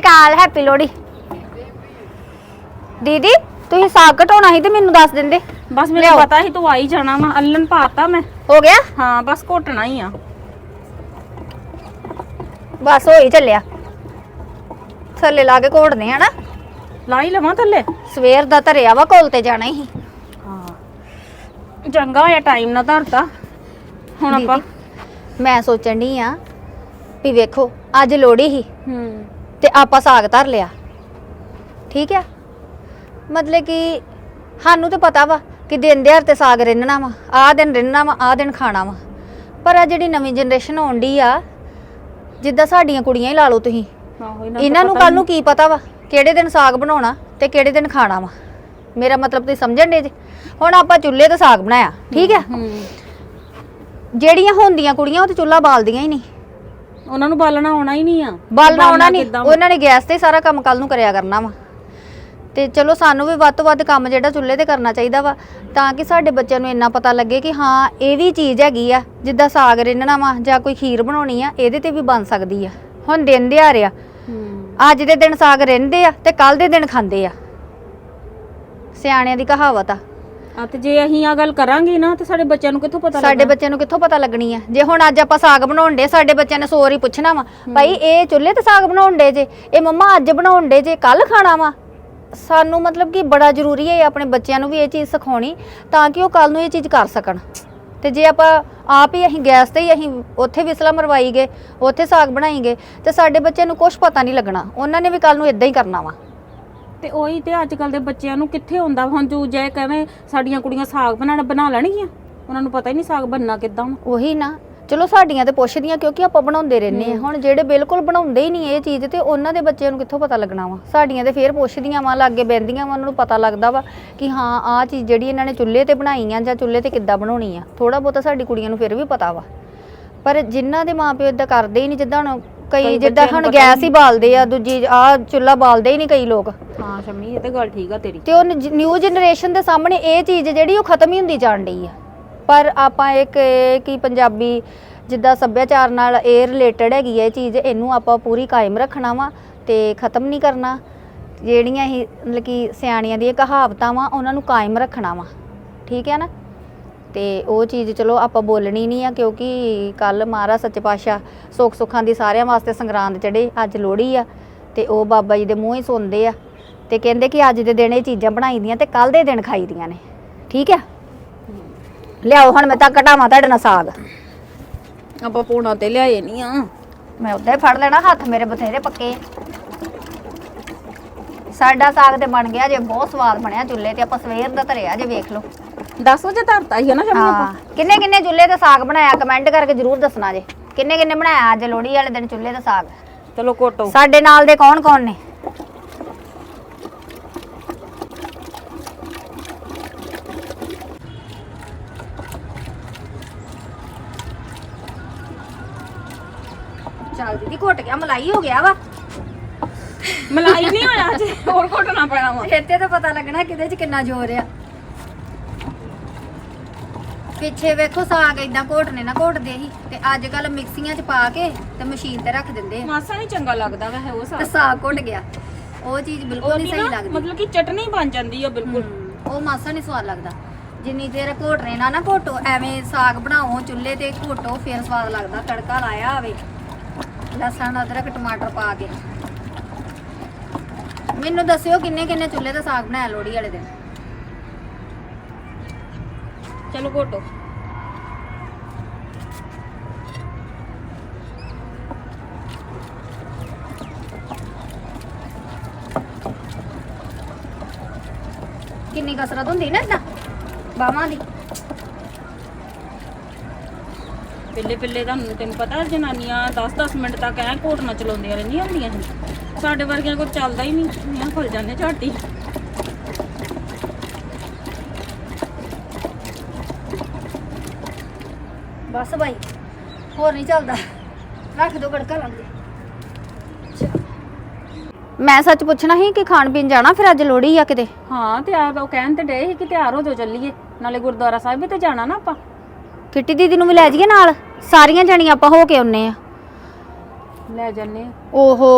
ਸ਼੍ਰੀ ਅਕਾਲ happy Lohri. ਦੀਦੀ ਤੁਸੀਂ ਸਾਗ ਘਟਾਉਣਾ ਸੀ ਤੇ ਮੈਨੂੰ ਦੱਸ ਦਿੰਦੇ। ਬਸ ਮੈਨੂੰ ਲਿਆਓ। ਪਤਾ ਸੀ ਤੂੰ ਆਈ ਜਾਣਾ ਵਾ ਅੱਲਣ ਪਾਤਾ ਮੈਂ। ਹੋ ਗਿਆ? ਹਾਂ ਬਸ ਘੋਟਣਾ ਹੀ ਆ। ਬਸ ਹੋ ਹੀ ਚੱਲਿਆ। ਥੱਲੇ ਲਾ ਕੇ ਘੋੜਨੇ ਆ ਨਾ। ਲਾ ਹੀ ਲਵਾਂ ਥੱਲੇ? ਸਵੇਰ ਦਾ ਧਰਿਆ ਵਾ ਕੋਲ ਤੇ ਜਾਣਾ ਹੀ। ਹਾਂ। ਚੰਗਾ ਹੋਇਆ ਟਾਈਮ ਨਾ ਧਰਤਾ। ਹੁਣ ਆਪਾਂ ਮੈਂ ਸੋਚਣ ਡਈ ਆ ਵੀ ਵੇਖੋ ਅੱਜ ਲੋਹੜੀ ਸੀ। ਹੂੰ। ਤੇ ਆਪਾਂ ਸਾਗ ਧਰ ਲਿਆ। ਠੀਕ ਆ? ਮਤਲਬ ਕਿ ਸਾਨੂੰ ਤੇ ਪਤਾ ਵਾ ਕਿ ਦਿਨ ਦਿਹਾੜ ਤੇ ਸਾਗ ਰਿੰਨਣਾ ਵਾ ਆਹ ਦਿਨ ਰਿੰਨਣਾ ਵਾ ਆਹ ਦਿਨ ਖਾਣਾ ਵਾ। ਪਰ ਆ ਜਿਹੜੀ ਨਵੀਂ ਜਨਰੇਸ਼ਨ ਆਉਣ ਡਈ ਆ ਜਿੱਦਾਂ ਸਾਡੀਆਂ ਕੁੜੀਆਂ ਹੀ ਲਾ ਲਓ ਤੁਸੀਂ। ਆਹੋ ਇਹਨਾਂ ਨੂੰ ਕੱਲ ਨੂੰ ਕੀ ਪਤਾ ਵਾ ਕਿਹੜੇ ਦਿਨ ਸਾਗ ਬਣਾਉਣਾ ਤੇ ਕਿਹੜੇ ਦਿਨ ਖਾਣਾ ਵਾ। ਮੇਰਾ ਮਤਲਬ ਤੁਸੀਂ ਸਮਝਣ ਦੇ ਜੇ? ਹੁਣ ਆਪਾਂ ਚੁੱਲ੍ਹੇ ਤੇ ਸਾਗ ਬਣਾਇਆ ਠੀਕ ਆ? ਜਿਹੜੀਆਂ ਹੁੰਦੀਆਂ ਕੁੜੀਆਂ ਉਹ ਤੇ ਚੁੱਲ੍ਹਾ ਬਾਲਦੀਆਂ ਹੀ ਨਹੀਂ। ਉਹਨਾਂ ਨੂੰ ਬਾਲਣਾ ਆਉਣਾ ਹੀ ਨਹੀਂ ਆ। ਬਾਲਣਾ ਆਉਣਾ ਨਹੀਂ। ਕਿੱਦਾਂ ਵਾ? ਉਹਨਾਂ ਨੇ ਗੈਸ ਤੇ ਹੀ ਸਾਰਾ ਕੰਮ ਕੱਲ ਨੂੰ ਕਰਿਆ ਕਰਨਾ ਵਾ। ਤੇ ਚਲੋ ਸਾਨੂੰ ਵੀ ਵੱਧ ਤੋਂ ਵੱਧ ਕੰਮ ਜਿਹੜਾ ਚੁੱਲ੍ਹੇ ਤੇ ਕਰਨਾ ਚਾਹੀਦਾ ਵਾ ਤਾਂ ਕਿ ਸਾਡੇ ਬੱਚਿਆਂ ਨੂੰ ਇੰਨਾ ਪਤਾ ਲੱਗੇ ਕਿ ਹਾਂ ਇਹ ਵੀ ਚੀਜ਼ ਹੈਗੀ ਆ ਜਿੱਦਾਂ ਸਾਗ ਰਿੰਨਣਾ ਵਾ ਜਾਂ ਕੋਈ ਖੀਰ ਬਣਾਉਣੀ ਆ ਇਹਦੇ ਤੇ ਵੀ ਬਣ ਸਕਦੀ ਆ। ਹੁਣ ਦਿਨ ਦਿਹਾੜ ਆ। ਹੂੰ। ਅੱਜ ਦੇ ਦਿਨ ਸਾਗ ਰਿੰਨਦੇ ਆ ਤੇ ਕੱਲ ਦੇ ਦਿਨ ਖਾਂਦੇ ਆ। ਸਿਆਣਿਆਂ ਦੀ ਕਹਾਵਤ ਆ। ਤੇ ਜੇ ਅਸੀਂ ਆ ਗੱਲ ਕਰਾਂਗੇ ਨਾ ਤੇ ਸਾਡੇ ਬੱਚਿਆਂ ਨੂੰ ਕਿੱਥੋਂ ਪਤਾ ਸਾਡੇ ਲੱਗਣਾ? ਬੱਚਿਆਂ ਨੂੰ ਕਿੱਥੋਂ ਪਤਾ ਲੱਗਣੀ ਆ? ਜੇ ਹੁਣ ਅੱਜ ਆਪਾਂ ਸਾਗ ਬਣਾਉਣ ਦੇ ਸਾਡੇ ਬੱਚਿਆਂ ਨੇ ਸੋਰ ਪੁੱਛਣਾ ਵਾ ਭਾਈ ਇਹ ਚੁੱਲ੍ਹੇ ਤੇ ਸਾਗ ਬਣਾਉਣ ਦੇ ਜੇ ਇਹ ਮੰਮਾ ਅੱਜ ਬਣਾਉਣ ਦੇ ਜੇ ਕੱਲ ਖਾਣਾ ਵਾ। ਸਾਨੂੰ ਮਤਲਬ ਕਿ ਬੜਾ ਜ਼ਰੂਰੀ ਹੈ ਆਪਣੇ ਬੱਚਿਆਂ ਨੂੰ ਵੀ ਇਹ ਚੀਜ਼ ਸਿਖਾਉਣੀ ਤਾਂ ਕਿ ਉਹ ਕੱਲ ਨੂੰ ਇਹ ਚੀਜ਼ ਕਰ ਸਕਣ। ਤੇ ਜੇ ਆਪਾਂ ਆਪ ਹੀ ਅਸੀਂ ਗੈਸ ਤੇ ਹੀ ਅਸੀਂ ਉੱਥੇ ਵਿਸਲਾ ਮਰਵਾਈ ਗਏ ਉੱਥੇ ਸਾਗ ਬਣਾਈ ਗਏ ਤੇ ਸਾਡੇ ਬੱਚਿਆਂ ਨੂੰ ਕੁਝ ਪਤਾ ਨਹੀਂ ਲੱਗਣਾ। ਉਹਨਾਂ ਨੇ ਵੀ ਕੱਲ ਨੂੰ ਇਦਾਂ ਹੀ ਕਰਨਾ ਵਾ। ਤੇ ਉਹੀ ਤੇ ਅੱਜ ਕੱਲ ਦੇ ਬੱਚਿਆਂ ਨੂੰ ਕਿੱਥੇ ਹੁੰਦਾ ਹੁਣ ਜੂ ਜੇ ਕਹਵੇਂ ਸਾਡੀਆਂ ਕੁੜੀਆਂ ਸਾਗ ਬਣਾਣਾ ਬਣਾ ਲੈਣਗੀਆਂ? ਉਹਨਾਂ ਨੂੰ ਪਤਾ ਹੀ ਨਹੀਂ ਸਾਗ ਬਣਨਾ ਕਿੱਦਾਂ ਵਾ। ਉਹੀ ਨਾ। ਚਲੋ ਸਾਡੀਆਂ ਤੇ ਪੁੱਛਦੀਆਂ ਕਿਉਂਕਿ ਆਪਾਂ ਬਣਾਉਂਦੇ ਰਹਿੰਦੇ ਆ ਹੁਣ ਜਿਹੜੇ ਬਿਲਕੁਲ ਬਣਾਉਂਦੇ ਹੀ ਨਹੀਂ ਇਹ ਚੀਜ਼ ਤੇ ਉਹਨਾਂ ਦੇ ਬੱਚਿਆਂ ਨੂੰ ਕਿੱਥੋਂ ਪਤਾ ਲੱਗਣਾ ਵਾ? ਸਾਡੀਆਂ ਤੇ ਫੇਰ ਪੁੱਛਦੀਆਂ ਵਾ ਲਾਗੇ ਬੈੰਦੀਆਂ ਵਾ ਉਹਨਾਂ ਨੂੰ ਪਤਾ ਲੱਗਦਾ ਵਾ ਕਿ ਹਾਂ ਆਹ ਚੀਜ਼ ਜਿਹੜੀ ਇਹਨਾਂ ਨੇ ਚੁੱਲ੍ਹੇ ਤੇ ਬਣਾਈ ਆ ਜਾਂ ਚੁੱਲ੍ਹੇ ਤੇ ਕਿੱਦਾਂ ਬਣਾਉਣੀ ਆ। ਥੋੜਾ ਬਹੁਤਾ ਸਾਡੀ ਕੁੜੀਆਂ ਨੂੰ ਫਿਰ ਵੀ ਪਤਾ ਵਾ। ਪਰ ਜਿਨ੍ਹਾਂ ਦੇ ਮਾਪਿਓ ਇਦਾਂ ਕਰਦੇ ਹੀ ਨਹੀਂ ਜਿੱਦਾਂ ਹੁਣ ਕਈ ਜਿੱਦਾਂ ਬੱਚਿਆਂ ਹੁਣ ਨੂੰ ਪਤਾ ਗੈਸ ਹੀ ਬਾਲਦੇ ਆ ਦੂਜੀ ਆਹ ਚੁੱਲ੍ਹਾ ਬਾਲਦੇ ਹੀ ਨਹੀਂ ਕਈ ਲੋਕ। ਹਾਂ ਸ਼ਮੀ ਇਹ ਤੇ ਗੱਲ ਠੀਕ ਆ ਤੇਰੀ। ਤੇ ਉਹ ਨਿਊ ਜਨਰੇਸ਼ਨ ਦੇ ਸਾਹਮਣੇ ਇਹ ਚੀਜ਼ ਜਿਹੜੀ ਉਹ ਖਤਮ ਹੀ ਹੁੰਦੀ ਜਾਣ ਡਈ ਆ। ਪਰ ਆਪਾਂ ਇੱਕ ਇਹ ਕਿ ਪੰਜਾਬੀ ਜਿੱਦਾਂ ਸੱਭਿਆਚਾਰ ਨਾਲ ਇਹ ਰਿਲੇਟਡ ਹੈਗੀ ਹੈ ਇਹ ਚੀਜ਼ ਇਹਨੂੰ ਆਪਾਂ ਪੂਰੀ ਕਾਇਮ ਰੱਖਣਾ ਵਾ ਤੇ ਖਤਮ ਨਹੀਂ ਕਰਨਾ। ਜਿਹੜੀਆਂ ਇਹ ਮਤਲਬ ਕਿ ਸਿਆਣੀਆਂ ਦੀਆਂ ਕਹਾਵਤਾਂ ਵਾ ਉਹਨਾਂ ਨੂੰ ਕਾਇਮ ਰੱਖਣਾ ਵਾ। ਠੀਕ ਹੈ ਨਾ? ਤੇ ਉਹ ਚੀਜ਼ ਚਲੋ ਆਪਾਂ ਬੋਲਣੀ ਨਹੀਂ ਆ ਕਿਉਂਕਿ ਕੱਲ ਮਹਾਰਾਜ ਸੱਚੇ ਪਾਤਸ਼ਾਹ ਸੁੱਖ ਸੁੱਖਾਂ ਦੀ ਸਾਰਿਆਂ ਵਾਸਤੇ ਸੰਗਰਾਂਦ ਚੜੇ ਅੱਜ ਲੋਹੜੀ ਆ ਤੇ ਉਹ ਬਾਬਾ ਜੀ ਦੇ ਮੂੰਹ ਹੀ ਸੁਣਦੇ ਆ ਤੇ ਕਹਿੰਦੇ ਕਿ ਅੱਜ ਦੇ ਦਿਨ ਇਹ ਚੀਜ਼ਾਂ ਬਣਾਈਦੀਆਂ ਤੇ ਕੱਲ ਦੇ ਦਿਨ ਖਾਈਦੀਆਂ ਨੇ। ਠੀਕ ਆ? ਲਿਆਓ ਹੁਣ ਮੈਂ ਤਾਂ ਘਟਾਵਾਂ ਤੁਹਾਡੇ ਨਾਲ ਸਾਗ। ਆਪਾਂ ਪੂਣਾ ਤੇ ਲਿਆਏ ਨਹੀਂ ਆ। ਮੈਂ ਉੱਦਾਂ ਹੀ ਫੜ ਲੈਣਾ ਹੱਥ ਮੇਰੇ ਬਥੇਰੇ ਪੱਕੇ। ਸਾਡਾ ਸਾਗ ਤੇ ਬਣ ਗਿਆ ਜੇ ਬਹੁਤ ਸਵਾਦ ਬਣਿਆ ਚੁੱਲ੍ਹੇ ਤੇ ਆਪਾਂ ਸਵੇਰ ਦਾ ਧਰਿਆ ਜੇ ਵੇਖ ਲਓ। 10 ਵਜੇ ਧਰਤਾ ਸੀ ਨਾ ਸ਼ਮੀ ਆਪਾਂ। ਹਾਂ। ਕਿੰਨੇ ਕਿੰਨੇ ਚੁੱਲ੍ਹੇ ਤੇ ਸਾਗ ਬਣਾਇਆ? ਕਮੈਂਟ ਕਰਕੇ ਜਰੂਰ ਦੱਸਣਾ ਜੇ। ਕਿੰਨੇ ਕਿੰਨੇ ਬਣਾਇਆ ਅੱਜ ਲੋਹੜੀ ਵਾਲੇ ਦਿਨ ਚੁੱਲ੍ਹੇ ਤੇ ਸਾਗ? ਚਲੋ ਕੋਟੋ ਸਾਡੇ ਨਾਲ ਦੇ ਕੌਣ ਕੌਣ ਨੇ? ਚੱਲ ਦੀਦੀ ਘੁੱਟ ਗਿਆ ਮਲਾਈ ਹੋ ਗਿਆ ਵਾ। ਮਲਾਈ ਨਹੀਂ ਹੋਇਆ ਜੇ ਹੋਰ ਕੋਟਣਾ ਪੈਣਾ ਵਾ। ਇੱਥੇ ਤਾਂ ਪਤਾ ਲੱਗਣਾ ਕਿਹਦੇ 'ਚ ਕਿੰਨਾ ਜ਼ੋਰ ਆ। ਪਿੱਛੇ ਵੇਖੋ ਸਾਗ ਇਦਾਂ ਘੋਟਨੇ ਨਾ ਘੋਟਦੇ ਸੀ ਤੇ ਅੱਜ ਕੱਲ ਮਿਕਸੀਆਂ 'ਚ ਪਾ ਕੇ ਤੇ ਮਸ਼ੀਨ ਤੇ ਰੱਖ ਦਿੰਦੇ ਆ। ਮਾਸਾ ਨਹੀਂ ਚੰਗਾ ਲੱਗਦਾ ਵੈਸੇ ਉਹ ਤੇ ਸਾਗ ਸਾਗ ਘੁੱਟ ਗਿਆ। ਉਹ ਚੀਜ਼ ਬਿਲਕੁਲ ਨਹੀਂ ਸਹੀ ਨਾ ਲੱਗਦੀ। ਮਤਲਬ ਕਿ ਚਟਨੀ ਬਣ ਜਾਂਦੀ ਆ ਬਿਲਕੁਲ। ਹਮ, ਉਹ ਮਾਸਾ ਨਹੀਂ ਸਵਾਦ ਲੱਗਦਾ। ਜਿੰਨੀ ਦੇਰ ਘੋਟਨੇ ਨਾ ਨਾ ਘੋਟੋ ਐਵੇਂ ਸਾਗ ਬਣਾਓ ਚੁੱਲ੍ਹੇ ਤੇ ਘੋਟੋ ਫਿਰ ਸਵਾਦ ਲੱਗਦਾ। ਤੜਕਾ ਲਾਇਆ ਹੋਵੇ। ਲਸਣ ਅਦਰਕ ਟਮਾਟਰ ਪਾ ਕੇ। ਮੈਨੂੰ ਦੱਸਿਓ ਕਿੰਨੇ ਕਿੰਨੇ ਚੁੱਲ੍ਹੇ ਤੇ ਸਾਗ ਬਣਾਇਆ ਲੋਹੜੀ ਵਾਲੇ ਦਿਨ? ਚਲੋ ਘੋਟੋ। ਕਿੰਨੀ ਕਸਰਤ ਹੁੰਦੀ ਨਾ ਇਦਾਂ ਬਾਹਾਂ ਦੀ। ਪਹਿਲੇ ਪਹਿਲੇ ਤੁਹਾਨੂੰ ਤੈਨੂੰ ਪਤਾ, ਜਨਾਨੀਆਂ 10-10 ਮਿੰਟ ਤੱਕ ਐ ਘੋਟਣਾ ਚਲਾਉਂਦੀਆਂ ਰਹਿੰਦੀਆਂ ਹੁੰਦੀਆਂ ਸੀ। ਸਾਡੇ ਵਰਗਿਆਂ ਕੋਲ ਚੱਲਦਾ ਹੀ ਨਹੀਂ ਐ ਖੁੱਲ ਜਾਂਦੇ ਝਾਟੀ ਬਸ ਬਾਈ। ਹੋਰ ਨਹੀਂ ਚੱਲਦਾ। ਰੱਖ ਦੋ ਗੜਕਾ ਲਾਂਗੇ ਮੈਂ ਸੱਚ ਪੁੱਛਣਾ ਸੀ ਕਿ ਖਾਣ ਪੀਣ ਜਾਣਾ ਫਿਰ ਅੱਜ ਲੋਹੜੀ ਆ ਕਿਤੇ? ਹਾਂ ਤੇ ਆ ਉਹ ਕਹਿਣ ਤੇ ਡੇ ਸੀ ਕਿ ਤਿਆਰ ਹੋ ਜਾਓ ਚੱਲੀਏ। ਨਾਲੇ ਗੁਰਦੁਆਰਾ ਸਾਹਿਬ ਵੀ ਤੇ ਜਾਣਾ ਨਾ ਆਪਾਂ। ਕਿੱਟੀ ਦੀਦੀ ਨੂੰ ਵੀ ਲੈ ਜਾਈਏ ਨਾਲ? ਸਾਰੀਆਂ ਜਣੀਆਂ ਆਪਾਂ ਹੋ ਕੇ ਆਉਨੇ ਆ। ਲੈ ਜੰਨੇ ਓਹੋ।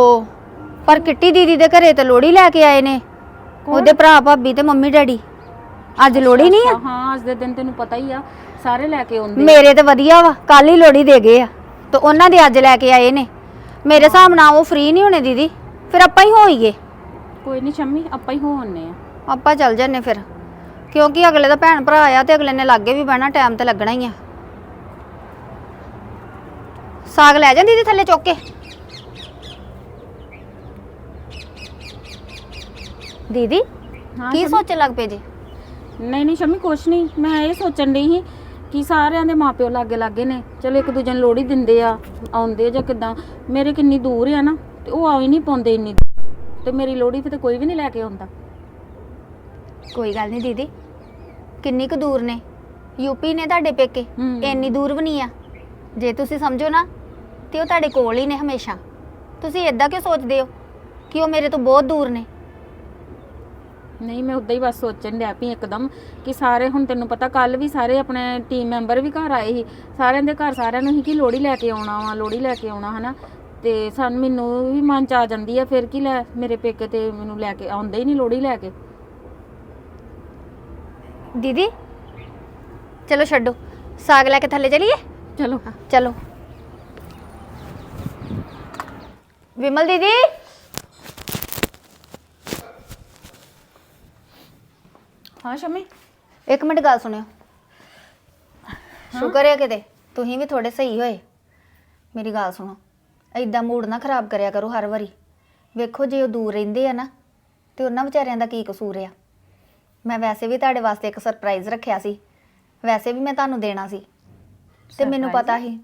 ਪਰ ਕਿੱਟੀ ਦੀਦੀ ਦੇ ਘਰੇ ਤੇ ਲੋੜੀ ਲੈ ਕੇ ਆਏ ਨੇ। ਉਹਦੇ ਭਰਾ ਭਾਬੀ ਤੇ ਮੰਮੀ ਡੈਡੀ। ਅੱਜ ਲੋੜੀ ਨਹੀਂ ਆ? ਹਾਂ ਅੱਜ ਦੇ ਦਿਨ ਤੈਨੂੰ ਪਤਾ ਹੀ ਆ। ਸਾਰੇ ਲੈ ਕੇ ਆਉਂਦੇ? ਮੇਰੇ ਤੇ ਵਧੀਆ ਵਾ ਕੱਲ ਹੀ ਲੋੜੀ ਦੇ ਗਏ ਆ। ਤੇ ਉਹਨਾਂ ਦੇ ਅੱਜ ਲੈ ਕੇ ਆਏ ਨੇ। ਮੇਰੇ ਹਿਸਾਬ ਨਾਲ ਉਹ ਫ੍ਰੀ ਨਹੀਂ ਹੋਣੇ ਦੀਦੀ ਫਿਰ ਆਪਾਂ ਹੀ ਹੋਈਏ ਕੋਈ ਨਹੀਂ ਸ਼ੰਮੀ ਆਪਾਂ ਹੀ ਹੋ ਆਉਂਦੇ ਆ। ਆਪਾਂ ਚੱਲ ਜੰਨੇ ਫਿਰ। ਕਿਉਂਕਿ ਅਗਲੇ ਦਾ ਭੈਣ ਭਰਾ ਆ ਤੇ ਅਗਲੇ ਨੇ ਲਾਗੇ ਵੀ ਬਹਿਣਾ ਟਾਈਮ ਤੇ ਲੱਗਣਾ ਹੀ ਆ। ਸਾਗ ਲੈ ਜਾਂਦੀ ਦੀਦੀ ਥੱਲੇ ਚੁੱਕ ਕੇ? ਦੀਦੀ ਹਾਂ ਕੀ ਸੋਚਣ ਲੱਗ ਪਏ ਜੀ? ਨਹੀਂ ਨਹੀਂ ਸ਼ਮੀ ਕੁਛ ਨਹੀਂ। ਮੈਂ ਇਹ ਸੋਚਣ ਡਈ ਸੀ ਕਿ ਸਾਰਿਆਂ ਦੇ ਮਾਪਿਓ ਲਾਗੇ ਲਾਗੇ ਨੇ। ਚਲੋ ਇੱਕ ਦੂਜੇ ਨੂੰ ਲੋੜੀ ਦਿੰਦੇ ਆ ਆਉਂਦੇ ਜਾਂ ਕਿਦਾਂ। ਮੇਰੇ ਕਿੰਨੀ ਦੂਰ ਆ ਨਾ ਤੇ ਉਹ ਆ ਹੀ ਨਹੀਂ ਪਾਉਂਦੇ ਇੰਨੀ ਦੂਰ। ਤੇ ਮੇਰੀ ਲੋੜੀ ਤੇ ਕੋਈ ਵੀ ਨਹੀਂ ਲੈ ਕੇ ਆਉਂਦਾ। ਕੋਈ ਗੱਲ ਨਹੀਂ ਦੀਦੀ ਕਿੰਨੀ ਕੁ ਦੂਰ ਨੇ? ਯੂਪੀ ਨੇ ਤੁਹਾਡੇ ਪੇਕੇ। ਇੰਨੀ ਦੂਰ ਵੀ ਨਹੀਂ ਆ? ਜੇ ਤੁਸੀਂ ਸਮਝੋ ਨਾ ਤੇ ਉਹ ਤੁਹਾਡੇ ਕੋਲ ਹੀ ਨੇ ਹਮੇਸ਼ਾ। ਤੁਸੀਂ ਇਦਾਂ ਕਿਉਂ ਸੋਚਦੇ ਹੋ ਕਿ ਉਹ ਮੇਰੇ ਤੋਂ ਬਹੁਤ ਦੂਰ ਨੇ? ਨਹੀਂ ਮੈਂ ਉਦਾਂ ਹੀ ਬਸ ਸੋਚਣ ਡਿਆ ਪਈ ਇੱਕਦਮ ਕਿ ਸਾਰੇ ਹੁਣ ਤੈਨੂੰ ਪਤਾ ਕੱਲ ਵੀ ਸਾਰੇ ਆਪਣੇ ਟੀਮ ਮੈਂਬਰ ਵੀ ਘਰ ਆਏ ਸੀ। ਸਾਰਿਆਂ ਦੇ ਘਰ ਸਾਰਿਆਂ ਨੂੰ ਹੀ ਕਿ ਲੋੜੀ ਲੈ ਕੇ ਆਉਣਾ ਵਾ ਲੋੜੀ ਲੈ ਕੇ ਆਉਣਾ ਹਨਾ? ਤੇ ਸਾਨੂੰ ਮੈਨੂੰ ਵੀ ਮਨ ਚ ਆ ਜਾਂਦੀ ਆ ਫਿਰ ਕੀ ਲੈ ਮੇਰੇ ਪੇਕੇ ਤੇ ਮੈਨੂੰ ਲੈ ਕੇ ਆਉਂਦੇ ਹੀ ਨਹੀਂ ਲੋੜੀ ਲੈ ਕੇ। ਦੀਦੀ ਚਲੋ ਛੱਡੋ। ਸਾਗ ਲੈ ਕੇ ਥੱਲੇ ਚਲੀਏ? ਚਲੋ। ਚਲੋ। ਵਿਮਲ ਦੀਦੀ? ਹਾਂ ਸ਼ਮੀ? ਇੱਕ ਮਿੰਟ ਗੱਲ ਸੁਣਿਓ। ਸ਼ੁਕਰ ਹੈ ਕਿਤੇ ਤੁਸੀਂ ਵੀ ਥੋੜੇ ਸਹੀ ਹੋਏ। ਮੇਰੀ ਗੱਲ ਸੁਣੋ ਐਦਾਂ ਮੂਡ ਨਾ ਖਰਾਬ ਕਰਿਆ ਕਰੋ ਹਰ ਵਾਰੀ। ਵੇਖੋ ਜੇ ਉਹ ਦੂਰ ਰਹਿੰਦੇ ਆ ਨਾ ਤੇ ਉਹਨਾਂ ਵਿਚਾਰਿਆਂ ਦਾ ਕੀ ਕਸੂਰ ਆ। ਮੈਂ ਵੈਸੇ ਵੀ ਤੁਹਾਡੇ ਵਾਸਤੇ ਇੱਕ ਸਰਪ੍ਰਾਈਜ਼ ਰੱਖਿਆ ਸੀ। ਵੈਸੇ ਵੀ ਮੈਂ ਤੁਹਾਨੂੰ ਦੇਣਾ ਸੀ। ਤੇ ਮੈਨੂੰ ਪਤਾ ਸੀ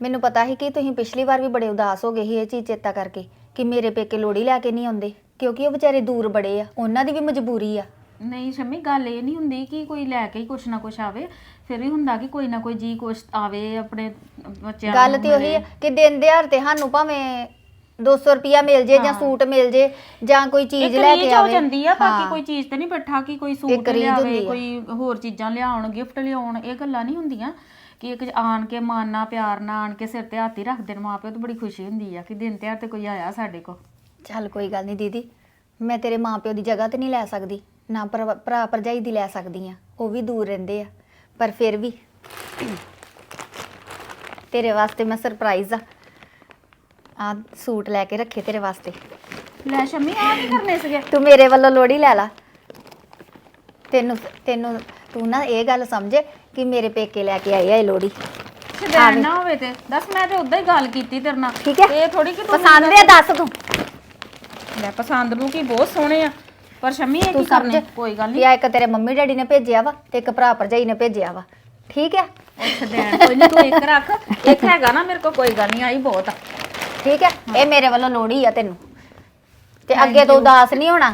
ਮੈਨੂੰ ਪਤਾ ਸੀ ਕਿ ਤੁਸੀਂ ਪਿਛਲੀ ਵਾਰ ਵੀ ਬੜੇ ਉਦਾਸ ਹੋ ਗਏ ਸੀ ਇਹ ਚੀਜ਼ ਚੇਤਾ ਕਰਕੇ ਕਿ ਮੇਰੇ ਪੇਕੇ ਲੋੜੀ ਲੈ ਕੇ ਨਹੀਂ ਆਉਂਦੇ ਕਿਉਂਕਿ ਉਹ ਵਿਚਾਰੇ ਦੂਰ ਬੜੇ ਆ ਉਹਨਾਂ ਦੀ ਵੀ ਮਜਬੂਰੀ ਆ। ਨਹੀਂ ਸ਼ਮੀ ਗੱਲ ਇਹ ਨਹੀਂ ਹੁੰਦੀ ਕਿ ਕੋਈ ਲੈ ਕੇ ਹੀ ਕੁਛ ਨਾ ਕੁਛ ਆਵੇ ਫਿਰ ਵੀ ਹੁੰਦਾ ਕਿ ਕੋਈ ਨਾ ਕੋਈ ਜੀ ਕੁਛ ਆਵੇ ਆਪਣੇ ਬੱਚਿਆਂ ਗੱਲ ਤੇ ਉਹੀ ਹੈ ਕਿ ਦਿਨ ਦਿਹਾੜ ਤੇ ਸਾਨੂੰ ਭਾਵੇਂ 200 ਰੁਪਿਆ ਮਿਲ ਜੇ ਜਾਂ ਸੂਟ ਮਿਲ ਜੇ ਜਾਂ ਕੋਈ ਚੀਜ਼ ਲੈ ਕੇ ਆਵੇ। ਜਾਂਦੀ ਆ ਬਾਕੀ ਹਾਂ। ਕੋਈ ਚੀਜ਼ ਤੇ ਨਹੀਂ ਬੱਠਾ ਕਿ ਕੋਈ ਸੂਟ ਰੀਝ ਲਿਆਵੇ ਹੁੰਦੀ ਆ। ਕੋਈ ਹੋਰ ਚੀਜ਼ਾਂ ਲਿਆਉਣ ਗਿਫਟ ਲਿਆਉਣ ਇਹ ਗੱਲਾਂ ਨਹੀਂ ਹੁੰਦੀਆਂ ਕਿ ਇੱਕ ਆਣ ਕੇ ਮਾਨਣਾ ਪਿਆਰ ਨਾਲ ਆਣ ਕੇ ਸਿਰ ਤੇ ਹੱਥ ਹੀ ਰੱਖਦੇ ਨੇ ਮਾਪਿਓ ਤੇ ਬੜੀ ਖੁਸ਼ੀ ਹੁੰਦੀ ਆ ਕਿ ਦਿਨ ਤਿਉਹਾਰ ਤੇ ਕੋਈ ਆਇਆ ਸਾਡੇ ਕੋ ਚੱਲ ਕੋਈ ਗੱਲ ਨਹੀਂ ਦੀਦੀ ਮੈਂ ਤੇਰੇ ਮਾਪਿਓ ਦੀ ਜਗ੍ਹਾ ਤੇ ਨਹੀਂ ਲੈ ਸਕਦੀ। ਨਾ ਭਰਾ ਭਰਾ ਭਰਜਾਈ ਦੀ ਲੈ ਸਕਦੀ ਆ ਉਹ ਵੀ ਦੂਰ ਰਹਿੰਦੇ ਆ। ਪਰ ਫਿਰ ਵੀ ਤੇਰੇ ਵਾਸਤੇ ਮੈਂ ਸਰਪ੍ਰਾਈਜ਼ ਆ। ਆ ਸੂਟ ਲੈ ਕੇ ਰੱਖੇ ਤੇਰੇ ਵਾਸਤੇ। ਲੈ ਸ਼ਮੀ ਆ ਕੀ ਕਰਨੇ ਸੀਗੇ? ਤੂੰ ਮੇਰੇ ਵੱਲੋਂ ਲੋੜੀ ਲੈ ਲਾ। ਤੈਨੂੰ ਤੈਨੂੰ ਤੂੰ ਨਾ ਇਹ ਗੱਲ ਸਮਝ ਕਿ ਮੇਰੇ ਪੇਕੇ ਲੈ ਕੇ ਆਏ ਆ ਇਹ ਲੋੜੀ ਸ਼ਦੈਨ ਨਾ ਹੋਵੇ ਤੇ। ਦੱਸ ਮੈਂ ਤੇ ਉਦਾਂ ਹੀ ਗੱਲ ਕੀਤੀ ਤੇਰੇ ਨਾਲ। ਠੀਕ ਹੈ। ਇਹ ਥੋੜੀ ਕਿ ਤੂੰ ਪਸੰਦ ਆ ਦੱਸ ਤੂੰ। ਲੈ ਪਸੰਦ ਨੂੰ ਕੀ ਬਹੁਤ ਸੋਹਣੇ ਆ। ਪਰ ਸ਼ਮੀ ਇਹ ਕੀ ਕਰਨੇ? ਕੋਈ ਗੱਲ ਨਹੀਂ ਆ ਇੱਕ ਤੇਰੇ ਮੰਮੀ ਡੈਡੀ ਨੇ ਭੇਜਿਆ ਵਾ ਤੇ ਇੱਕ ਭਰਾ ਭਰਜਾਈ ਨੇ ਭੇਜਿਆ ਵਾ। ਠੀਕ ਹੈ ਸ਼ਦੈਨ ਕੋਈ ਨਹੀਂ ਤੂੰ ਇੱਕ ਰੱਖ। ਇੱਕ ਹੈਗਾ ਨਾ ਮੇਰੇ ਕੋਲ ਕੋਈ ਗੱਲ ਨਹੀਂ ਆਈ ਬਹੁਤ ਆ। ਠੀਕ ਹੈ। ਇਹ ਮੇਰੇ ਵੱਲੋਂ ਲੋੜੀ ਆ ਤੈਨੂੰ। ਤੇ ਅੱਗੇ ਤੋਂ ਉਦਾਸ ਨਹੀਂ ਹੋਣਾ?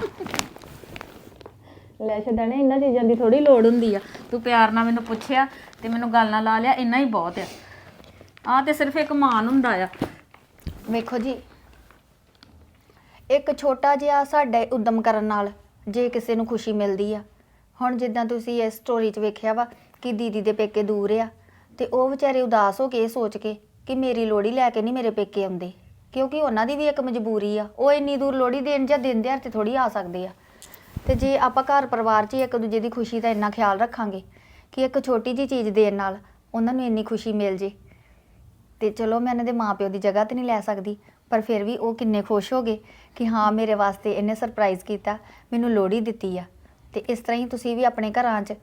ਲੈ ਛੱਡਣੇ ਇਹਨਾਂ ਚੀਜ਼ਾਂ ਦੀ ਥੋੜੀ ਲੋੜ ਹੁੰਦੀ ਆ। ਤੂੰ ਪਿਆਰ ਨਾਲ ਮੈਨੂੰ ਪੁੱਛਿਆ ਤੇ ਮੈਨੂੰ ਗੱਲ ਨਾਲ ਲਾ ਲਿਆ ਇੰਨਾ ਹੀ ਬਹੁਤ ਆ। ਆ ਤੇ ਸਿਰਫ ਇੱਕ ਮਾਨ ਹੁੰਦਾ ਆ। ਵੇਖੋ ਜੀ ਇੱਕ ਛੋਟਾ ਜਿਹਾ ਸਾਡੇ ਉਦਮ ਕਰਨ ਨਾਲ ਜੇ ਕਿਸੇ ਨੂੰ ਖੁਸ਼ੀ ਮਿਲਦੀ ਆ। ਹੁਣ ਜਿੱਦਾਂ ਤੁਸੀਂ ਇਸ ਸਟੋਰੀ 'ਚ ਵੇਖਿਆ ਵਾ ਕਿ ਦੀਦੀ ਦੇ ਪੇਕੇ ਦੂਰ ਆ ਤੇ ਉਹ ਵਿਚਾਰੇ ਉਦਾਸ ਹੋ ਕੇ ਇਹ ਸੋਚ ਕੇ ਕਿ ਮੇਰੀ ਲੋੜੀ ਲੈ ਕੇ ਨਹੀਂ ਮੇਰੇ ਪੇਕੇ ਆਉਂਦੇ। ਕਿਉਂਕਿ ਉਹਨਾਂ ਦੀ ਵੀ ਇੱਕ ਮਜਬੂਰੀ ਆ। ਉਹ ਇੰਨੀ ਦੂਰ ਲੋੜੀ ਦੇਣ ਜਾਂ ਦਿਨ ਦਿਹਾੜ ਤੇ ਥੋੜੀ ਆ ਸਕਦੇ ਆ। ਤੇ ਜੇ ਆਪਾਂ ਘਰ ਪਰਿਵਾਰ 'ਚ ਹੀ ਇੱਕ ਦੂਜੇ ਦੀ ਖੁਸ਼ੀ ਦਾ ਇੰਨਾ ਖਿਆਲ ਰੱਖਾਂਗੇ ਕਿ ਇੱਕ ਛੋਟੀ ਜੀ ਚੀਜ਼ ਦੇਣ ਨਾਲ ਉਹਨਾਂ ਨੂੰ ਇੰਨੀ ਖੁਸ਼ੀ ਮਿਲ ਜੇ। ਤੇ ਚਲੋ ਮੈਂ ਇਹਨਾਂ ਦੇ ਮਾਪਿਓ ਦੀ ਜਗ੍ਹਾ ਤੇ ਨਹੀਂ ਲੈ ਸਕਦੀ। ਪਰ ਫਿਰ ਵੀ ਉਹ ਕਿੰਨੇ ਖੁਸ਼ ਹੋ ਗਏ ਕਿ ਹਾਂ ਮੇਰੇ ਵਾਸਤੇ ਇਹਨੇ ਸਰਪ੍ਰਾਈਜ਼ ਕੀਤਾ ਮੈਨੂੰ ਲੋੜੀ ਦਿੱਤੀ ਆ। ਤੇ ਇਸ ਤਰ੍ਹਾਂ ਹੀ ਤੁਸੀਂ ਵੀ ਆਪਣੇ ਘਰਾਂ 'ਚ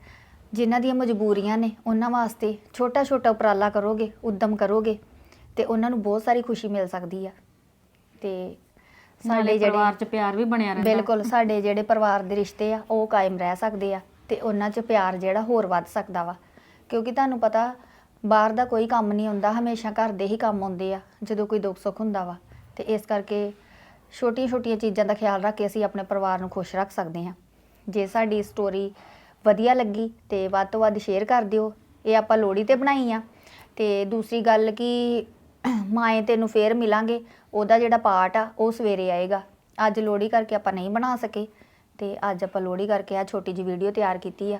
ਜਿਨ੍ਹਾਂ ਦੀਆਂ ਮਜਬੂਰੀਆਂ ਨੇ ਉਹਨਾਂ ਵਾਸਤੇ ਛੋਟਾ ਛੋਟਾ ਉਪਰਾਲਾ ਕਰੋਗੇ ਉਦਮ ਕਰੋਗੇ ਤੇ ਉਹਨਾਂ ਨੂੰ ਬਹੁਤ ਸਾਰੀ ਖੁਸ਼ੀ ਮਿਲ ਸਕਦੀ ਆ। ਤੇ ਸਾਡੇ ਜਿਹੜੇ ਪਰਿਵਾਰ 'ਚ ਪਿਆਰ ਵੀ ਬਣਿਆ ਰਹਿੰਦਾ। ਬਿਲਕੁਲ ਸਾਡੇ ਜਿਹੜੇ ਪਰਿਵਾਰ ਦੇ ਰਿਸ਼ਤੇ ਆ ਉਹ ਕਾਇਮ ਰਹਿ ਸਕਦੇ ਆ ਤੇ ਉਹਨਾਂ 'ਚ ਪਿਆਰ ਜਿਹੜਾ ਹੋਰ ਵੱਧ ਸਕਦਾ ਵਾ। ਕਿਉਂਕਿ ਤੁਹਾਨੂੰ ਪਤਾ ਬਾਹਰ ਦਾ ਕੋਈ ਕੰਮ ਨਹੀਂ ਹੁੰਦਾ ਹਮੇਸ਼ਾ ਘਰ ਦੇ ਹੀ ਕੰਮ ਹੁੰਦੇ ਆ ਜਦੋਂ ਕੋਈ ਦੁੱਖ ਸੁੱਖ ਹੁੰਦਾ ਵਾ। ਤੇ ਇਸ ਕਰਕੇ ਛੋਟੀਆਂ ਛੋਟੀਆਂ ਚੀਜ਼ਾਂ ਦਾ ਖਿਆਲ ਰੱਖ ਕੇ ਅਸੀਂ ਆਪਣੇ ਪਰਿਵਾਰ ਨੂੰ ਖੁਸ਼ ਰੱਖ ਸਕਦੇ ਹਾਂ। ਜੇ ਸਾਡੀ ਸਟੋਰੀ ਵਧੀਆ ਲੱਗੀ ਤੇ ਵੱਧ ਤੋਂ ਵੱਧ ਸ਼ੇਅਰ ਕਰ ਦਿਓ। ਇਹ ਆਪਾਂ ਲੋਹੜੀ ਤੇ ਬਣਾਈ ਆ। ਤੇ ਦੂਸਰੀ ਗੱਲ ਕਿ ਮਾਏ ਤੈਨੂੰ ਫੇਰ ਮਿਲਾਂਗੇ। ਉਹਦਾ ਜਿਹੜਾ ਪਾਰਟ ਆ, ਉਹ ਸਵੇਰੇ ਆਏਗਾ। ਅੱਜ ਲੋਹੜੀ ਕਰਕੇ ਆਪਾਂ ਨਹੀਂ ਬਣਾ ਸਕੇ। ਤੇ ਅੱਜ ਆਪਾਂ ਲੋਹੜੀ ਕਰਕੇ ਆ ਛੋਟੀ ਜਿਹੀ ਵੀਡੀਓ ਤਿਆਰ ਕੀਤੀ ਆ।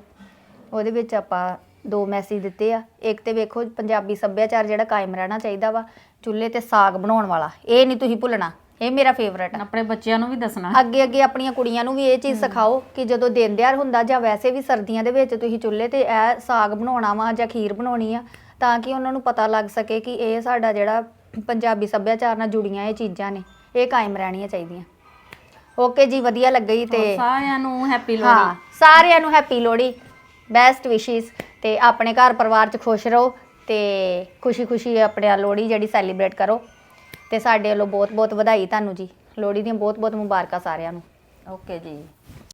ਉਹਦੇ ਵਿੱਚ ਆਪਾਂ ਦੋ ਮੈਸੇਜ ਦਿੱਤੇ ਆ। ਇੱਕ ਤੇ ਵੇਖੋ ਪੰਜਾਬੀ ਸੱਭਿਆਚਾਰ ਜਿਹੜਾ ਕਾਇਮ ਰਹਿਣਾ ਚਾਹੀਦਾ ਵਾ ਚੁੱਲ੍ਹੇ ਤੇ ਸਾਗ ਬਣਾਉਣ ਵਾਲਾ। ਇਹ ਨਹੀਂ ਤੁਸੀਂ ਭੁੱਲਣਾ ਇਹ ਮੇਰਾ ਫੇਵਰਟ ਆ। ਆਪਣੇ ਬੱਚਿਆਂ ਨੂੰ ਵੀ ਦੱਸਣਾ। ਅੱਗੇ ਅੱਗੇ ਆਪਣੀਆਂ ਕੁੜੀਆਂ ਨੂੰ ਵੀ ਇਹ ਚੀਜ਼ ਸਿਖਾਓ ਕਿ ਜਦੋਂ ਦਿਨ ਦਿਹਾੜ ਹੁੰਦਾ ਜਾਂ ਵੈਸੇ ਵੀ ਸਰਦੀਆਂ ਦੇ ਵਿੱਚ ਤੁਸੀਂ ਚੁੱਲ੍ਹੇ ਤੇ ਇਹ ਸਾਗ ਬਣਾਉਣਾ ਵਾ ਜਾਂ ਖੀਰ ਬਣਾਉਣੀ ਆ ਤਾਂ ਕਿ ਉਹਨਾਂ ਨੂੰ ਪਤਾ ਲੱਗ ਸਕੇ ਕਿ ਇਹ ਸਾਡਾ ਜਿਹੜਾ ਪੰਜਾਬੀ ਸੱਭਿਆਚਾਰ ਨਾਲ ਜੁੜੀਆਂ ਇਹ ਚੀਜ਼ਾਂ ਨੇ ਇਹ ਕਾਇਮ ਰਹਿਣੀਆਂ ਚਾਹੀਦੀਆਂ। ਓਕੇ ਜੀ ਵਧੀਆ ਲੱਗੀ ਤੇ ਸਾਰਿਆਂ ਨੂੰ ਹੈਪੀ ਹਾਂ ਲੋਹੜੀ ਸਾਰਿਆਂ ਨੂੰ ਹੈਪੀ ਲੋਹੜੀ। ਬੈਸਟ ਵਿਸ਼ੇਸ ਤੇ ਆਪਣੇ ਘਰ ਪਰਿਵਾਰ 'ਚ ਖੁਸ਼ ਰਹੋ ਤੇ ਖੁਸ਼ੀ-ਖੁਸ਼ੀ ਆਪਣੇ ਆ ਲੋਹੜੀ ਜਿਹੜੀ ਸੈਲੀਬ੍ਰੇਟ ਕਰੋ। ਤੇ ਸਾਡੇ ਵੱਲੋਂ ਬਹੁਤ-ਬਹੁਤ ਵਧਾਈ ਤੁਹਾਨੂੰ ਜੀ। ਲੋਹੜੀ ਦੀਆਂ ਬਹੁਤ-ਬਹੁਤ ਮੁਬਾਰਕਾਂ ਸਾਰਿਆਂ ਨੂੰ। ਓਕੇ ਜੀ।